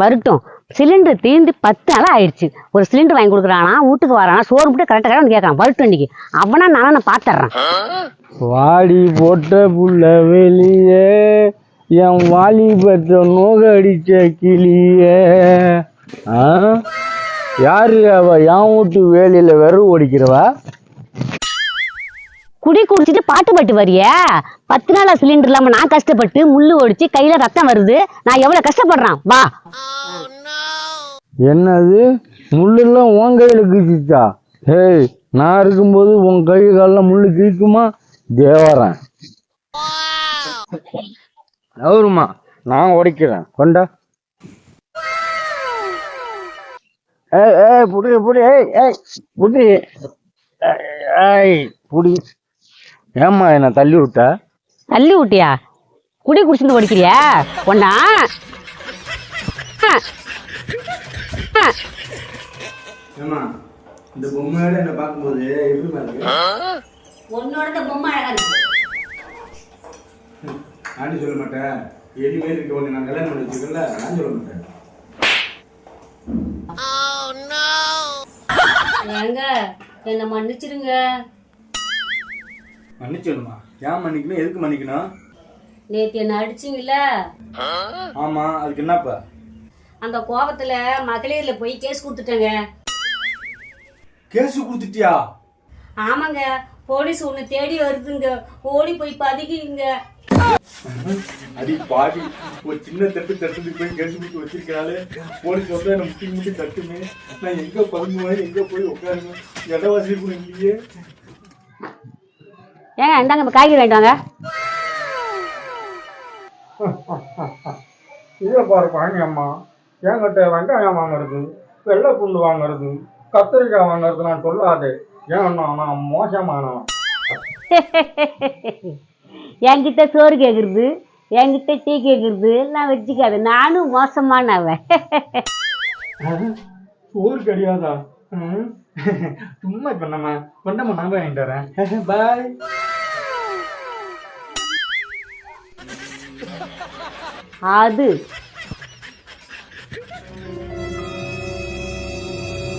வரட்டும். சிலிண்டர் தீர்ந்து பத்து நாள் ஆயிடுச்சு. ஒரு சிலிண்டர் வாங்கி கொடுக்குறானா வீட்டுக்கு வரானா சோறு போட்டு கரெக்டாக கரெக்டாக கேட்கறான். வரட்டும் இன்னைக்கு. அவனா நானும் நான் பார்த்துட்றேன் வாடி போட்ட புள்ள வெளியே என் வாலிபத்தை நோகடிச்ச கிளியே. யாரு அவ? என் வீட்டு வேலையில வெறும் ஓடிக்கிறவா? குடி குடிச்சிட்டு பாட்டு பாட்டு வரிய? பத்து நாளா சிலிண்டர் இல்லாம நான் கஷ்டப்பட்டு முள்ளு ஒடிச்சு கையில ரத்தம் வருது. நான் எவ்வளவு கஷ்டப்படுறான்? வா. என்னது? முள்ளெல்லாம் உன் கையில கிழிச்சிச்சா? ஹேய் நான் இருக்கும்போது உன் கை காலில் முள்ளு கிழிக்குமா? தேவரன். அவருமா நான் உடைக்கிறேன் கொண்டா. ஏய் ஏய் புடி புடி ஏய் ஏய் புடி. ஏய் புடி. ஏம்மா என்ன தள்ளி விட்ட? தள்ளி விட்டியா? குடி குடிச்சிட்டு ஒடிக்கிறியா ஒன்னா ஏம்மா இந்த பொம்மையோட என்ன பார்க்கும்போது எப்படி பாருங்க உன்னோட பொம்மை அழகா இருக்கு. நானும் சொல்ல மாட்டேன். இனிமேல் இருக்க ஒன்று நான் கல்யாணம் பண்ணி வச்சுக்கல நான் சொல்ல மாட்டேன். ஏங்க என்ன மன்னிச்சிருங்க. மன்னிச்சிடணுமா? ஏன் மன்னிக்கணும்? எதுக்கு மன்னிக்கணும்? நேத்து என்ன அடிச்சிங்கல்ல? ஆமா அதுக்கு என்னப்பா? அந்த கோபத்துல மகளிர்ல போய் கேஸ் கொடுத்துட்டேங்க. கேஸ் கொடுத்துட்டியா? ஆமாங்க போலீஸ் ஒண்ணு தேடி வருதுங்க. ஓடி போய் பதுக்கிங்க அடி பாடி ஒரு சின்ன தட்டு தட்டுக்கு போய் கேஸ் கொடுத்து வச்சிருக்காளே போலீஸ் வந்து என்ன முட்டி முட்டி தட்டுமே. நான் எங்க பதுங்குவேன்? எங்க போய் உட்காருவேன்? இடவாசி கூட இல்லையே. ஏங்க இந்தாங்க இப்ப காய்கறி வாங்கிட்டு வாங்க. இதை பாரு அம்மா. என்கிட்ட வெங்காயம் வாங்குறது வெள்ளை பூண்டு வாங்குறது கத்திரிக்காய் வாங்குறது நான் சொல்லாதே. ஏன்னா நான் மோசமானவன். என்கிட்ட சோறு கேக்குறது என்கிட்ட டீ கேக்குறது எல்லாம் வச்சுக்காது நானும் மோசமானவன். சோறு கிடையாதா. சும்மா பண்ணம்மா பண்ணம்மா நான் போய் வாங்கிட்டு வரேன். பாய் அது.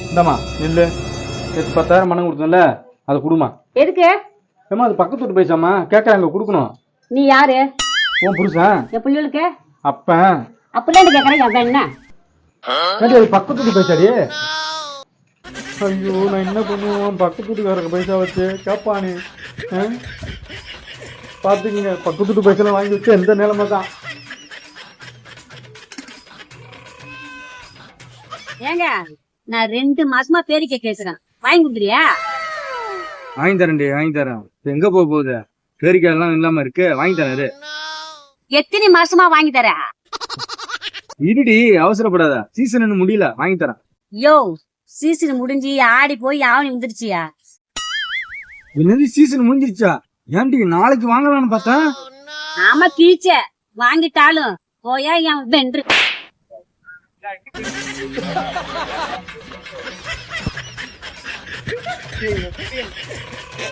இந்தாம்மா நில்லு. நேற்று பத்தாயிரம் பணம் கொடுத்தேன்ல அதை கொடுமா எதுக்கு? ஏம்மா அது பக்கத்து வீட்டு பைசாம்மா கேட்குறாங்க கொடுக்கணும். நீ யாரு? உன் புருஷன். என் பிள்ளைகளுக்கு? அப்பன். அப்படிலாம் கேட்கறேன் என் என்ன? ஏண்டி, அது பக்கத்து வீட்டு பைசாடி? ஐயோ நான் என்ன பண்ணுவேன்? பக்கத்து வீட்டுக்காரங்க பைசா வச்சு கேட்பானே ஆ? பார்த்துக்குங்க பக்கத்து வீட்டு பைசாலாம் வாங்கி வச்சு எந்த நிலைமை தான் ஏங்க நான் ரெண்டு மாசமா பேரிக்கை கேக்குறேன் வாங்கி கொடுக்குறியா? வாங்கி தரேன்டி வாங்கி தரேன். எங்க போக போகுது? பேரிக்காய் எல்லாம் இல்லாம இருக்கு. வாங்கி தரேன். எத்தனை மாசமா வாங்கி தர? இருடி அவசரப்படாத. சீசன் முடியல. வாங்கி தரேன். யோ சீசன் முடிஞ்சு ஆடி போய் ஆவணி வந்துருச்சியா? என்னது சீசன் முடிஞ்சிருச்சா? ஏன்டி நாளைக்கு வாங்கலாம்னு பார்த்தா? ஆமா கீச்ச. வாங்கிட்டாலும் போயா என் வென்று. ない。